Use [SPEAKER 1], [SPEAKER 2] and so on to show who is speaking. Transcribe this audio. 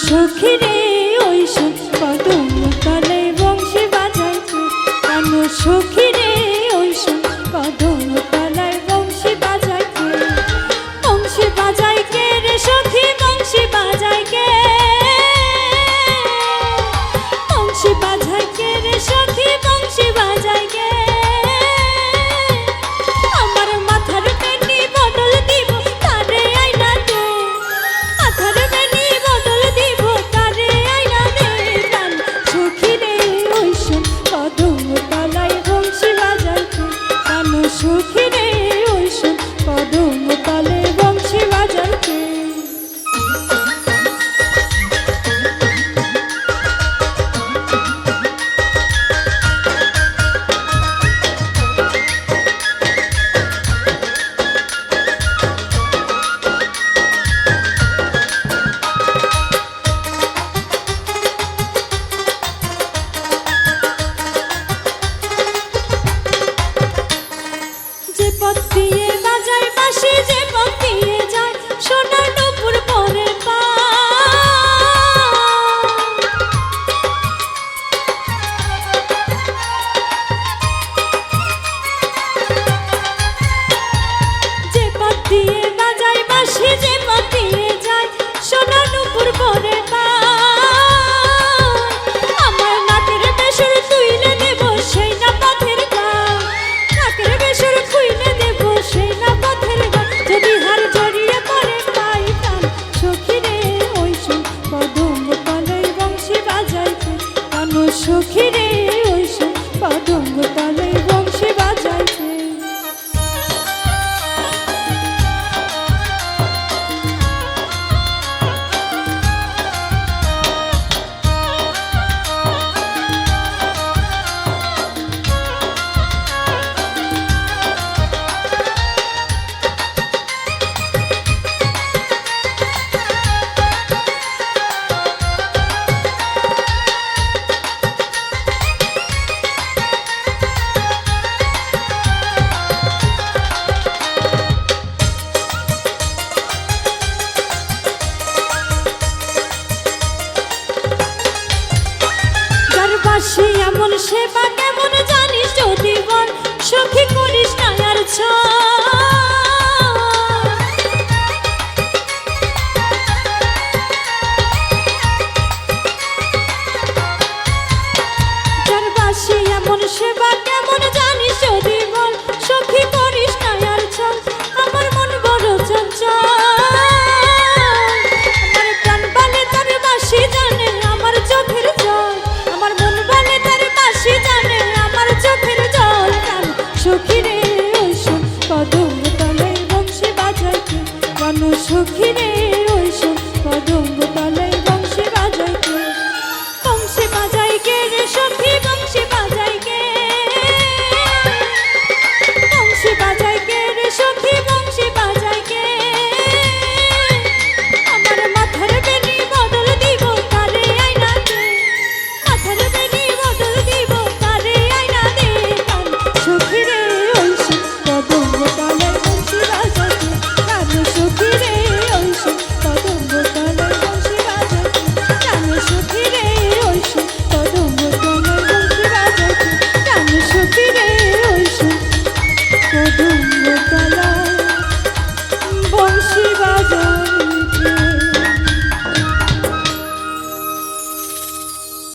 [SPEAKER 1] সুখী রে ওই সুখ কদম তলে বংশী বাজাইছে কেন সখী পথ দিয়ে না যায় পাশে যে পথ দিয়ে যায় সোনা সুখী দাসী এমন সেবা কেমন